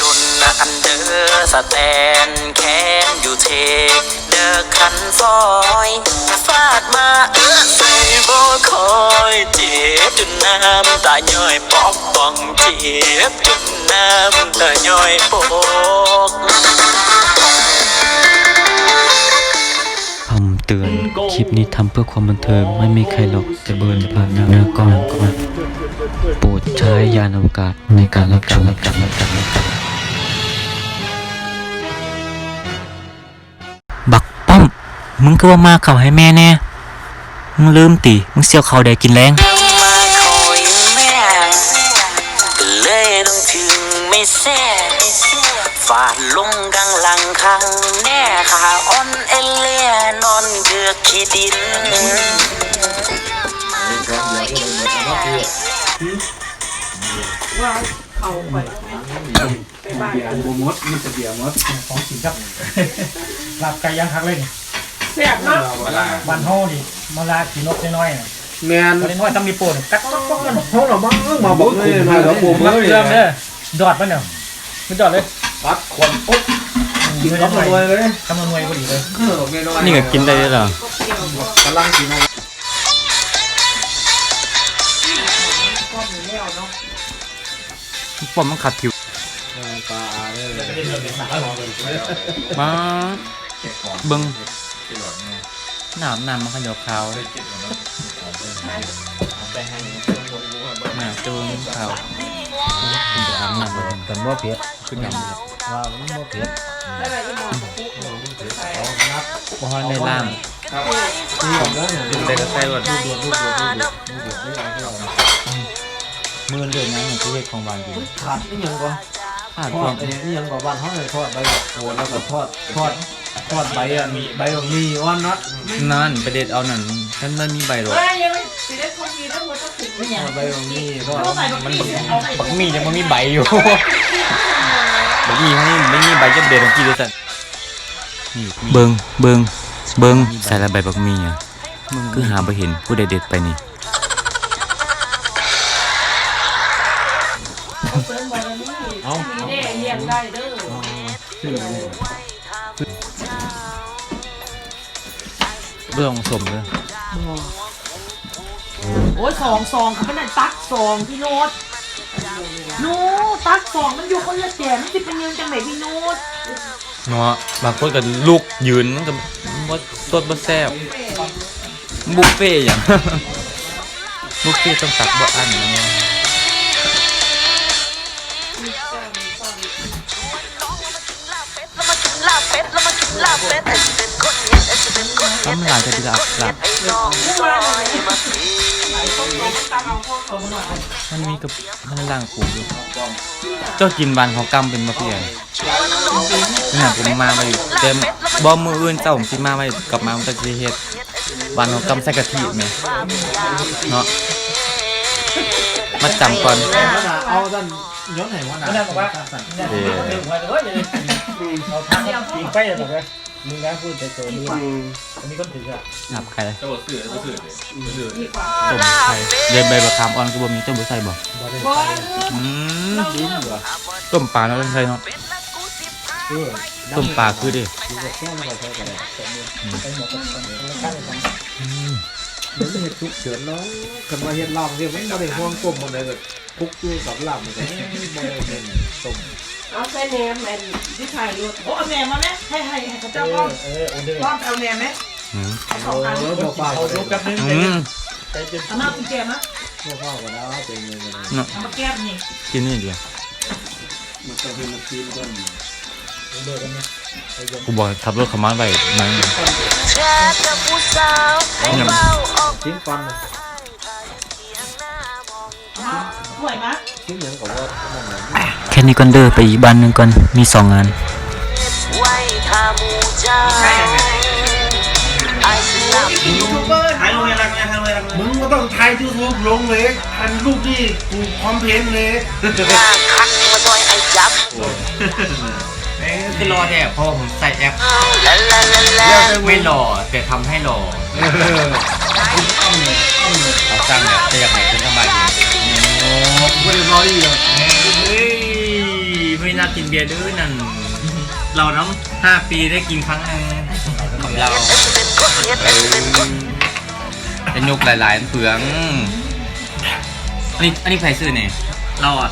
ดนนะอันเดอร์สแตนแคนอยู่เทกเดอคันซอยฟาดมาเอื้อใส่บ่คอยเจ็บจนน้ำตาย่อยปอกป้องเจ็บจนน้ำตาย่อยปอกคำเตือน คลิปนี้ทำเพื่อความบันเทิงไม่มีใครหลอกจะเบิร์นผ่านหน้าเนื้อก่อนก่อนโปรดใช้ยานอวกาศในการรับชมรับชมรับชม มมึงก็ว่ามาเขาให้แม่แน่ มึงลืมติมึงเสียวเขาได้กินแรงมาคอยแม่ก็เลยต้องถึงไม่แซ่ฟาดลงกลางหลังคังแน่ขาอ่อนเอเลียนอนเกือกขี้ดินบูมดมีเสบียงมดของกินครับหลับไก่ย่างคักเลยนี่ แซ่บเนาะบ้านเฮานี่มาลากินนกน้อยๆน่ะแมนบ่ได้น้อยต้องมีโปนกัดก๊อกก๊อกกันเขาหรอบ้างมาบอกเลยมาแล้วบูมรับเลยเรื่องเด้อดอดมันเนาะมันดอดเลยปัดขวนปุ๊บกินเงินน้ำหน่เลวยยเลยกำลังหน่วยพอดีเลยเออน้อยนี่ก็กินได้ด้วยเหรอ กำลังกินเอาป้อมมันขัดผิวปลาเลย มาเบิ้ง น้ำน้ำมันขยอขาวน้ำตัวขาวคุณจะอาบน้ำเลยกันบ่เผ็ดขึ้นน้ำเลยว่ามันบ่เผ็ดอะไรอีหมอกับปุ๊กเพราะว่าในล่างนี่ผมแล้วเนี่ยแต่ก็ใส่ว่ามือเรื่องนั้นคือเฮ็ดของหวานกินขาดนี่ยังก่อนขาดทคอวาดมอันนี้ยังก่อนบ้านเขาเลยทอดใบโคนแล้วก็ทอดทอด ทอดใบอะมีใบของมีอ้อนเนาะนั่นไปเด็ดเอานั่นท่านไม่มีใบหรอกเฮ้ยยังไม่สิได้คนดีทั้งหมดต้องถึงไม่ทยังอดใบของมีทอดต้องใส่บักมี่เอาใส่บักมี่ยังไม่มีใบอยู่บักมี่เขานี่ไม่มีใบจะเด็ดของกี่ด้วยสันเบิงเบิงเบิงใส่ละใบบักมี่อะคือหาไปเห็นผู้ใดเด็ดไปนี่เสริมบารมีมีได้เลี้ยงได้เด้อ ชื่ออะไรเรื่องสมเลยโอ้ยสองสองเขาไม่ได้ตักสองพี่โน้ตโน้ตักสองมันอยู่คนละแจมันจะเป็นยังจังไหนพี่โน้ตเนาะบางคนก็ลูกยืนมันก็บ่สดบ่แซ่บบุฟเฟ่ต์อย่างบุฟเฟ่ต์ต้องตักบ่อันนะเนี่ยลาเป็ดแล้วมากินลาเป็ดไอ้สิเป็นคนเฮ็ดไอ้สิเป็นค นเฮ็ดทำลายจะดีละหลับไอ้น้องซอยมาสิมันมีกับมันล่างปลูกอยู่เจ้ากินบานเขากำเป็นมะเขือนี่ผมมาไปอยู่เต็มบ่มืออื่นเจ้าผมสิมาไปกลับมามันจะสิเฮ็ดบานเขากำใส่กะทิแม่เนาะมาจำก่อนเอาด้านย้อนไหนวะนะนั่นบอกว่าเนี่ยเรื่องว่าเอ้ยเอาทางกินไปเลยบอกว่า มึงนะพูดแต่โจนี้อันนี้ก็ถืออะนับใครดีกว่าต้มไข่เย็นใบมะขามอ่อนก็บ่มีต้มบ่ใส่บ่บอลอืมต้มปลาเนาะใส่เนาะต้มปลาคือดิเดี๋ยวเห็ดทุกเฉินน้องกันมาเห็ดลำเนี่ยไม่ได้ห่วงกลมมันเลยก็คุกอยู่กับลำมันก็ไม่ได้เป็นต้ม เอาใส่แหนมแหนมที่ถ่ายรถโอ้เอาแหนมมาไหมให้ให้ให้เขาเอเจ้าอป้อมเออโอเดอร์ป้อมเอาแหนมไหมอืมเอาสองอันเออบอกเปล่าเอาเลยลูกกับนึงอืมใจเย็นเอามากุญแจมาบอกเปล่าก็ได้เป็นเงินกันเนาะเอามาแก้มนี่กินนี่เดียวมันก็เป็นมันกินกันโอเดอร์กันนะกูบอกขับรถเข้ามาไว้นั่นแชร์กับผู้สาวให้เบาออกชิ้นฟันเลย เอามาห่วยมาชิ้นเหมือนกับว่ามันเหมือนแค่นี้ก่อนเด้อไปอีกบ้านหนึงก่อนมีสองงาน ไว้ถ้าหมู่เจ้าไอ้สิลายูทูบเบอร์ถ่ายลงอะไรกันถ่ายลงอะไรมึงก็ต้องถ่ายยูทูบลงเลยอันรูปนี่กูคอมเพลนเลยหน้าคักมาซอยไอ้จับคือรอแดดเพราะผมใส่แอปลาลาลาลาไม่หล่อแต่ทำให้หล่อเอาสร้างแบบจะอยากไหนขึ้นทำไมดีโอ้ ไม่ได้ร้อยอีกเฮ้ยไม่นักกินเบียร์ดื้อนั่น เราน้ำห้าปีได้กินครั้งหนึ่งของเราจะยกหลายๆเผืองอันนี้อันนี้ใครซื้อเนี่ยเราอะ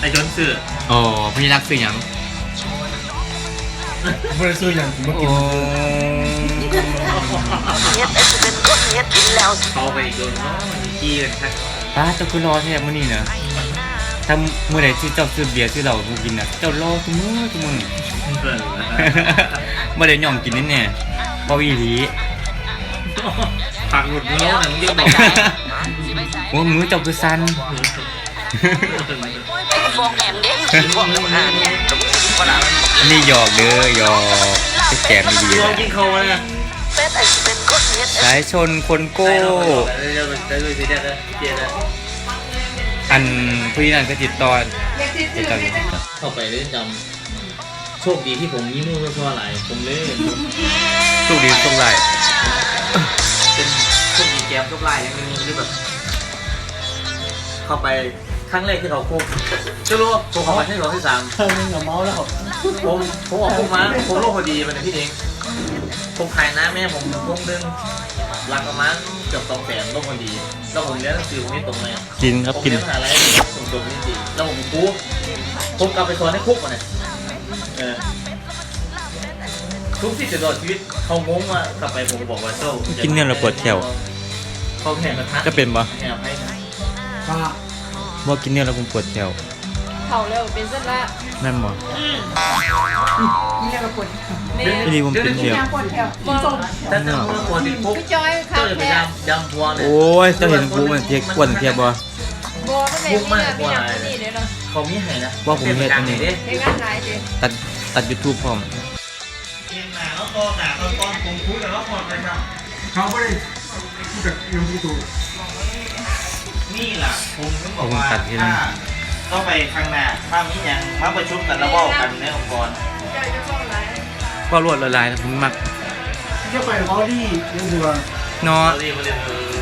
ไอ้จนซื้อโอ้พี่รักซื้อหยังบ่ได้ซื้ออย่างผมบ่โอ้เขาไปอีกโดนเนาะมันจี้กันครับ ป้าเจ้าคือรอแทบมื้อนี้นะถ้าเมื่อไหร่ที่เจ้าซื้อเบียร์ซื้อเหล้ากูกินน่ะเจ้ารอทุกมื้อทุกมื้อเพิ่นบ่ได้ย่อมกินนี่แน่บ่อีหลีปากหลุดเนื้อหนังเยอะไปโอ้มือเจ้าคือสั่นฟองแอมเด้ขี้ฟองน้ำหานจมูกก็ได้อันนี้หยอกเด้อหยอกจะแกมดีลองๆกินะนเขาเลยนะเป็ดไอ้เป็นคนเฮ็ด สายชนคนโก้ได้เราได้ด้วยสิได้ได้เจ๊ได้อันพี่นั่นก็ติดต่อติดต่ออยู่เข้าไปเล่นจำโชคดีที่ผมยิ้มมือเพราะอะไรผมเล่นสู้ดีสู้ไรเป็นโชคดีแกมโชคลายอย่างนึงที่แบบ เข้าไปครั้งแรกที่เขาคุกจะรู้ว่าผมเข้ามาที่สองที่สามเธอมึงกับเมาแล้วผมผมออกคุกมาผมโลกพอดีมันนะพี่เอง ผมขายน้ำแม่ผมลงดึงหลักประมาณเกือบสองแสนโลกพอดี แล้วผมเรียนหนังสือผมไม่ตรงเลยกินครับผมกินเรียนมหาลัยผมตรงนี้ดีแล้วผมคุกผมกลับไปสอนให้คุกมาเนี่ยเออทุกที่จะตลอดชีวิตเขางงว่ากลับไปผมบอกว่าเจ้ากินเนี่ยเราปวดแถวเขาแข่งกระทะจะเป็นปะแข่งให้นะป้ากินเนี่ยเราคงปวดแถว เขาเร็วเป็นเส้นละแม่นบ่นี่แกเราปวดแม่พี่ดีผมเป็นเดียว ปวดแถวกินส้มแต่ถ้าเมื่อปวดติดคุกพี่จอยค่ะเจ้าจะไปแม่ยำยำพัวเนี่ยโอ้ยเจ้าเห็นกูมันเทียกกวนเทียบบ่โบไม่แม่พี่นะพี่นะนี่เดี๋ยวเราเขามีให้นะว่าผมเฮ็ดอันนี้ เฮ็ดงานหลายสิตัดตัด YouTube พร้อมเทียงแล้วก็หนาตอนตอนผมคุยกับแล้วพอดเลยครับเขาไม่ได้พูดกับยังพูดถูกนี่ล่ะผมถึงบอกว่าถ้า ต้องไปข้างหน้าถ้ามีอย่างมาประชุมกันแล้วเว่ากันในองค์กรก็รวดละลายนะผมมักจะไปเขาดียังดีว่เนาะเราเรียกว่าเรียกเออ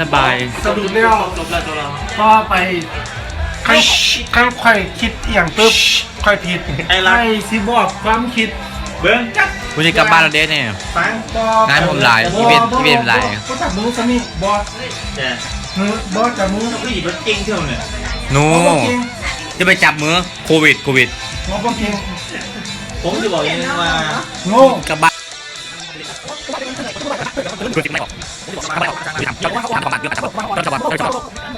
ระบายสรุปแล้วจบแล้วก็ไปขั้นขั้นค่อยคิดอย่างปุ๊บค่อยผิดให้ไรสิบอกความคิดเบิ้งจัดกูจะกลับบ้านแล้วเด้เนี่ยฟังงานผมหลายอีเวนต์อีเวนต์หลายก็จับมือสมิบอสแต่มือบอสจับมือผู้หญิงมันเก่งเท่าเนี่ย โนหมอบอกเก่งจะไปจับมือโควิดโควิดหมอบอกเก่งผมจะบอกอย่างนึงว่าโง่กลับบ้านตัวจริงไม่ออกไม่ออกคือทำทำทำประมาทเรื่องการจับเราจะว่าเราจะว่า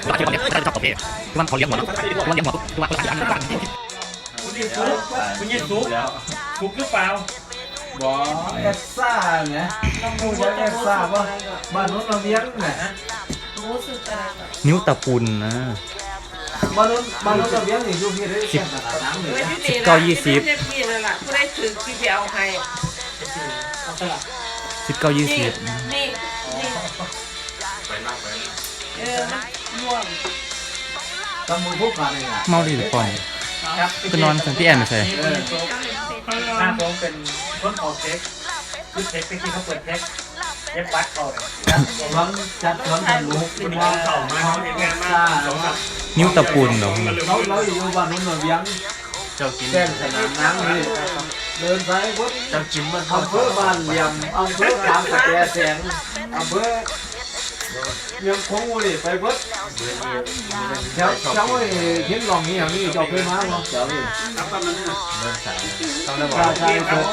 เราจะว่าเราจะจับประเภทคือว่าเขาเลี้ยงหมดเขาเลี้ยงหมดคือว่าเขาจะอันนั้นคุณยิงซุกคุณยิงซุกซุกหรือเปล่าบอสแอดซ่าเนี่ยต้องพูดว่าแอดซ่าว่าบ้านนู้นเราเลี้ยงเนี่ยรู้สึกอะไรแบบนิ้วตะปุนนะ บ้านนู้นบ้านนู้นเราเลี้ยงนี่อยู่ที่ได้แค่ตลาดน้ำเลยสิบเก้ายี่สิบเจ็บพี่เลยล่ะผู้ได้ถือที่เอาให้สิบเก้ายี่นี่สิบนี่นี่เออมันม่วงตำมือพวกกันเลยอะเมาดีหรือเปล่าก็นอนสันพี่แอนไม่ใช่หน้าผมเป็นคนออกเทคคือเทคไปที่เขาเปิดเทค เย็บปัดเขาเนี่ยทั้งจัดทั้งกันลูกคุณยิงเข่ามาเขาเห็นงานมากสองครับนิ้วตะปูนเหรอเราเราอยู่บ้านนู้นเราเลี้ยงเจ้ากินแก้มสนามน้ำนี่เดินไปวัดเจ้ากินมันอำเภอบ้านเหลี่ยมอำเภอกลางกระแกแสงอำเภอ เมืองคงเลยไปวัดแถวแถวไอ้เห็นลองนี้อย่างนี้เจ้าเคยมาเนาะเจ้านี่น้ำตาลมันนี่ทำได้บ่ใช่ครับ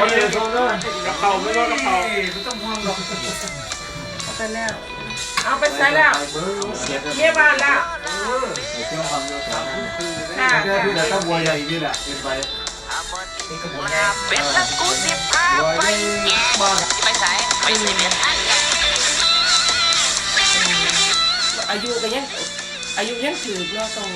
วันนี้โซนเลยกระเพราไม่ว่ากระเพราไปแล้วเอาไปใช้แล้วเยี่ยบ้านแล้วค่ะแค่ที่แต่ตะบัวใหญ่นี่แหละเป็นไปเป็นแล้วกูสิพาบัวไปใหญ่บ้านไปใส่ไปสิเบียด อายุก็ยังอายุยังถือเนาะตรง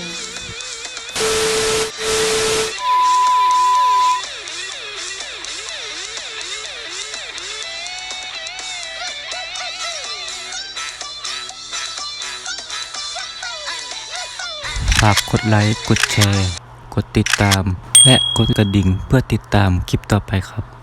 ฝากกดไลค์กดแชร์ กดติดตาม และกดกระดิ่งเพื่อติดตามคลิปต่อไปครับ